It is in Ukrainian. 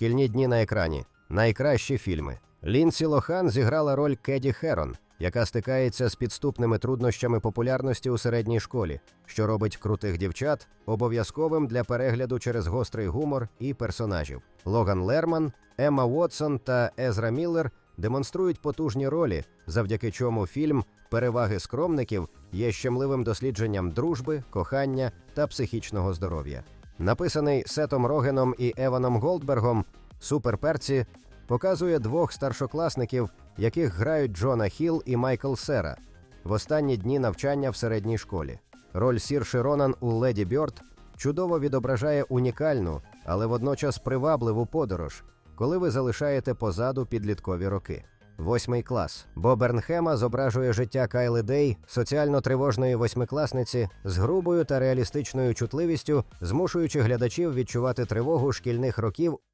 Шкільні дні на екрані. Найкращі фільми. Лінсі Лохан зіграла роль Кеді Херон, яка стикається з підступними труднощами популярності у середній школі, що робить крутих дівчат обов'язковим для перегляду через гострий гумор і персонажів. Логан Лерман, Емма Уотсон та Езра Міллер демонструють потужні ролі, завдяки чому фільм Переваги скромників є щемливим дослідженням дружби, кохання та психічного здоров'я. Написаний Сетом Рогеном і Еваном Голдбергом, Суперперці показує двох старшокласників, яких грають Джона Хіл і Майкл Сера в останні дні навчання в середній школі. Роль Сірши Ронан у Леді Бьорд чудово відображає унікальну, але водночас привабливу подорож, коли ви залишаєте позаду підліткові роки. Восьмий клас. Бо Бернхема зображує життя Кайли Дей, соціально тривожної восьмикласниці, з грубою та реалістичною чутливістю, змушуючи глядачів відчувати тривогу шкільних років